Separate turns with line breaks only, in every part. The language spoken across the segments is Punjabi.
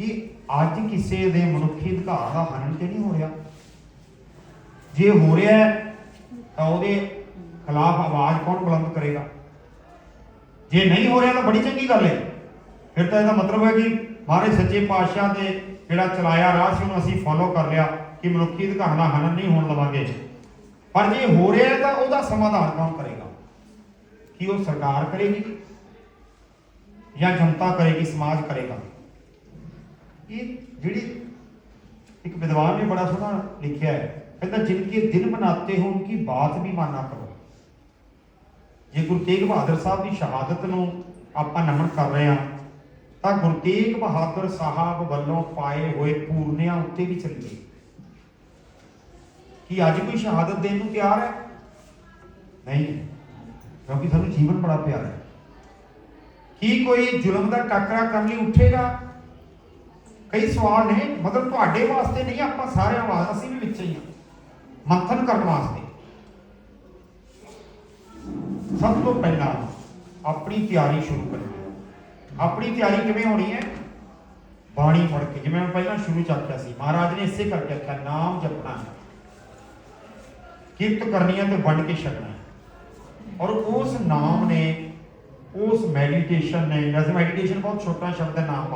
ਕਿ ਅੱਜ ਕਿਸੇ ਦੇ ਮਨੁੱਖੀ ਅਧਿਕਾਰ ਦਾ ਹਨਨ ਤੇ ਨਹੀਂ ਹੋ ਰਿਹਾ ਜੇ ਹੋ ਰਿਹਾ ਤਾਂ ਉਹਦੇ ਖਿਲਾਫ ਆਵਾਜ਼ ਕੌਣ ਬੁਲੰਦ ਕਰੇਗਾ? ਜੇ ਨਹੀਂ ਹੋ ਰਿਹਾ ਤਾਂ ਬੜੀ ਚੰਗੀ ਗੱਲ ਹੈ। ਫਿਰ ਤਾਂ ਇਹਦਾ ਮਤਲਬ ਹੈ ਕਿ ਮਹਾਰਾਜ ਸੱਚੇ ਪਾਤਸ਼ਾਹ ਦੇ ਜਿਹੜਾ ਚਲਾਇਆ ਰਾਹ ਸੀ, ਉਹਨੂੰ ਅਸੀਂ ਫੋਲੋ ਕਰ ਲਿਆ ਕਿ ਮਨੁੱਖੀ ਅਧਿਕਾਰ ਦਾ ਹਨਨ ਨਹੀਂ ਹੋਣ ਲਵਾਂਗੇ ਪਰ ਜੇ ਹੋ ਰਿਹਾ ਤਾਂ ਉਹਦਾ ਸਮਾਧਾਨ ਕੌਣ ਕਰੇਗਾ? ਕੀ ਉਹ ਸਰਕਾਰ ਕਰੇਗੀ ਜਾਂ ਜਨਤਾ ਕਰੇਗੀ, ਸਮਾਜ ਕਰੇਗਾ? ਇਹ ਜਿਹੜੀ ਇੱਕ ਵਿਦਵਾਨ ਨੇ ਬੜਾ ਸੋਹਣਾ ਲਿਖਿਆ ਹੈ, ਕਹਿੰਦਾ ਜਿਨਕੇ ਦਿਨ ਮਨਾਤੇ ਹੋ ਉਨਕੀ ਬਾਤ ਵੀ ਮਾਨਾ ਕਰੋ। ਜੇ ਗੁਰੂ ਤੇਗ ਬਹਾਦਰ ਸਾਹਿਬ ਦੀ ਸ਼ਹਾਦਤ ਨੂੰ ਆਪਾਂ ਨਮਨ ਕਰ ਰਹੇ ਹਾਂ, ਤਾਂ ਗੁਰੂ ਤੇਗ ਬਹਾਦਰ ਸਾਹਿਬ ਵੱਲੋਂ ਪਾਏ ਹੋਏ ਪੂਰਨਿਆਂ ਉੱਤੇ ਵੀ ਚੱਲੀਏ। ਕੀ ਅੱਜ ਕੋਈ ਸ਼ਹਾਦਤ ਦੇਣ ਨੂੰ ਤਿਆਰ ਹੈ? ਨਹੀਂ, ਕਿਉਂਕਿ ਸਾਨੂੰ ਜੀਵਨ ਬੜਾ ਪਿਆਰਾ ਹੈ। ਕੀ ਕੋਈ ਜ਼ੁਲਮ ਦਾ ਟਾਕਰਾ ਕਰਨ ਲਈ ਉੱਠੇਗਾ? ਕਈ ਸਵਾਲ ਨੇ ਮਤਲਬ ਤੁਹਾਡੇ ਵਾਸਤੇ ਨਹੀਂ, ਆਪਾਂ ਸਾਰਿਆਂ ਵਾਸਤੇ, ਅਸੀਂ ਵੀ ਵਿੱਚ ਹੀ ਹਾਂ। ਮੰਥਨ ਕਰਨ ਵਾਸਤੇ। ਸਭ ਤੋਂ ਪਹਿਲਾਂ ਆਪਣੀ ਤਿਆਰੀ ਸ਼ੁਰੂ ਕਰੀਏ ਆਪਣੀ ਤਿਆਰੀ ਕਿਵੇਂ ਹੋਣੀ ਹੈ? ਬਾਣੀ ਪੜ੍ਹ ਕੇ। ਜਿਵੇਂ ਮੈਂ ਪਹਿਲਾਂ ਸ਼ੁਰੂ ਚ ਆਖਿਆ ਸੀ, ਮਹਾਰਾਜ ਨੇ ਇਸੇ ਕਰਕੇ ਆਖਿਆ, ਨਾਮ ਜਪਣਾ ਹੈ। ਕਿਰਤ ਕਰਨੀ ਹੈ ਤੇ ਵੰਡ ਕੇ ਛਕਣਾ ਹੈ। ਔਰ ਉਸ ਨਾਮ ਨੇ, ਉਸ ਮੈਡੀਟੇਸ਼ਨ ਨੇ, ਵੈਸੇ ਮੈਡੀਟੇਸ਼ਨ ਬਹੁਤ ਛੋਟਾ ਸ਼ਬਦ ਹੈ, ਨਾਮ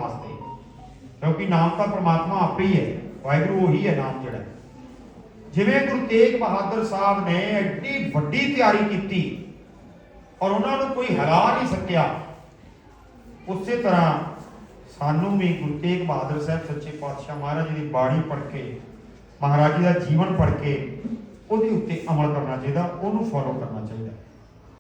ਕਿਉਂਕਿ ਨਾਮ ਤਾਂ ਪ੍ਰਮਾਤਮਾ ਆਪੇ ਹੀ ਹੈ, ਵਾਹਿਗੁਰੂ ਉਹੀ ਹੈ ਨਾਮ ਜਿਹੜਾ। ਜਿਵੇਂ ਗੁਰੂ ਤੇਗ ਬਹਾਦਰ ਸਾਹਿਬ ਨੇ ਐਡੀ ਵੱਡੀ ਤਿਆਰੀ ਕੀਤੀ ਔਰ ਉਹਨਾਂ ਨੂੰ ਕੋਈ ਹਰਾ ਨਹੀਂ ਸਕਿਆ, ਉਸੇ ਤਰ੍ਹਾਂ ਸਾਨੂੰ ਵੀ ਗੁਰੂ ਤੇਗ ਬਹਾਦਰ ਸਾਹਿਬ ਸੱਚੇ ਪਾਤਸ਼ਾਹ ਮਹਾਰਾਜ ਜੀ ਦੀ ਬਾਣੀ ਪੜ੍ਹ ਕੇ, ਮਹਾਰਾਜ ਜੀ ਦਾ ਜੀਵਨ ਪੜ੍ਹ ਕੇ ਉਹਦੇ ਉੱਤੇ ਅਮਲ ਕਰਨਾ ਚਾਹੀਦਾ, ਉਹਨੂੰ ਫੋਲੋ ਕਰਨਾ ਚਾਹੀਦਾ।